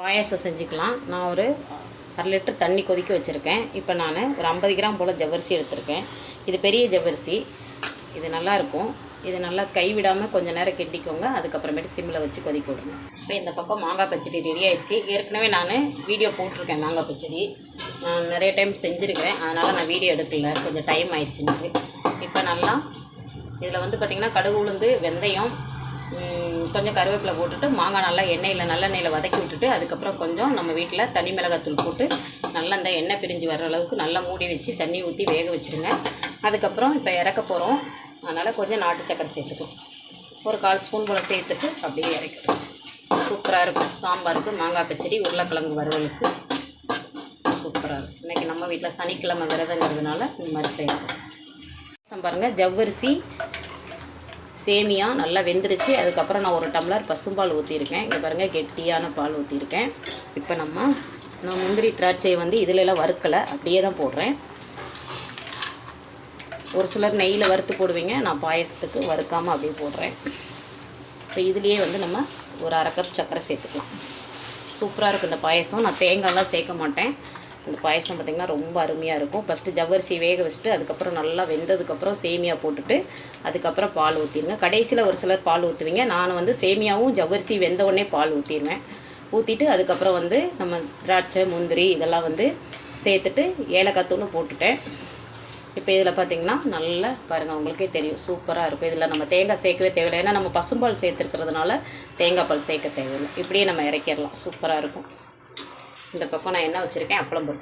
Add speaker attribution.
Speaker 1: பாயாசம் செஞ்சுக்கலாம். நான் ஒரு அரை லிட்டர் தண்ணி கொதிக்க வச்சுருக்கேன். இப்போ நான் ஒரு ஐம்பது கிராம் போல் ஜவ்வரிசி எடுத்திருக்கேன். இது பெரிய ஜவ்வரிசி. இது நல்லா இருக்கும். இது நல்லா கைவிடாமல் கொஞ்சம் நேரம் கெட்டிக்கோங்க. அதுக்கப்புறமேட்டு சிம்மில் வச்சு கொதிக்க விடுங்க. இப்போ இந்த பக்கம் மாங்காய் பச்சடி ரெடி ஆயிடுச்சு. ஏற்கனவே நான் வீடியோ போட்டிருக்கேன் மாங்காய் பச்சடி. நான் நிறைய டைம் செஞ்சுருக்கிறேன். அதனால் நான் வீடியோ எடுக்கல. கொஞ்சம் டைம் ஆயிடுச்சுன்ட்டு. இப்போ நல்லா இதில் வந்து பார்த்திங்கன்னா கடுகு உளுந்து வெந்தயம் கொஞ்சம் கருவேப்பிலை போட்டுட்டு மாங்காய் நல்லா எண்ணெயில் நல்லெண்ணெயில் வதக்கி விட்டுட்டு அதுக்கப்புறம் கொஞ்சம் நம்ம வீட்டில் தனி மிளகாத்தூள் போட்டு நல்லா இந்த எண்ணெய் பிரிஞ்சு வர அளவுக்கு நல்லா மூடி வச்சு தண்ணி ஊற்றி வேக வச்சுருங்க. அதுக்கப்புறம் இப்போ இறக்க போகிறோம் அதனால் கொஞ்சம் நாட்டு சக்கரை சேர்த்துக்கலாம் ஒரு கால் ஸ்பூன் போல் சேர்த்துட்டு அப்படியே இறக்கிடும் சூப்பராக இருக்கும். சாம்பாருக்கு மாங்காய் பச்சடி உருளைக்கிழங்கு வறுவலுக்கு சூப்பராக இருக்கும். இன்றைக்கி நம்ம வீட்டில் சனிக்கிழமை விரதங்கிறதுனால இந்த மாதிரி செய்யணும் பாருங்க ஜவ்வரிசி சேமியா நல்லா வெந்துருச்சு. அதுக்கப்புறம் நான் ஒரு டம்ளர் பசும்பால் ஊற்றிருக்கேன் இங்கே பாருங்கள் கெட்டியான பால் ஊற்றிருக்கேன் இப்போ நம்ம நான் முந்திரி திராட்சையை வந்து இதில் வறுக்கலை. அப்படியே தான் போடுறேன். ஒரு சிலர் நெய்யில் வறுத்து போடுவீங்க. நான் பாயசத்துக்கு வறுக்காமல் அப்படியே போடுறேன். இப்போ இதுலேயே வந்து நம்ம ஒரு அரை கப் சர்க்கரை சேர்த்துக்கலாம். சூப்பராக இருக்கும் இந்த பாயசம். நான் தேங்காய்லாம் சேர்க்க மாட்டேன். இந்த பாயசம் பார்த்திங்கன்னா ரொம்ப அருமையாக இருக்கும். ஃபஸ்ட்டு ஜவ்வரிசி வேக வச்சுட்டு அதுக்கப்புறம் நல்லா வெந்ததுக்கப்புறம் சேமியா போட்டுட்டு அதுக்கப்புறம் பால் ஊற்றிடுங்க கடைசியில் ஒரு சிலர் பால் ஊற்றுவீங்க நான் வந்து சேமியாவும் ஜவ்வரிசி வெந்த உடனே பால் ஊற்றிடுவேன் ஊற்றிட்டு அதுக்கப்புறம் வந்து நம்ம திராட்சை முந்திரி இதெல்லாம் வந்து சேர்த்துட்டு ஏலக்காய் தூளும் போட்டுட்டேன். இப்போ இதில் பார்த்தீங்கன்னா நல்லா பாருங்கள் உங்களுக்கே தெரியும். சூப்பராக இருக்கும். இதில் நம்ம தேங்காய் சேர்க்கவே தேவையில்லை. ஏன்னா நம்ம பசும்பால் சேர்த்துருக்கிறதுனால தேங்காய் பால் சேர்க்க தேவையில்லை. இப்படியே நம்ம இறக்கிடலாம். சூப்பராக இருக்கும். இந்த பக்கம் நான் என்ன வச்சுருக்கேன் அப்பளம் பொரிச்சு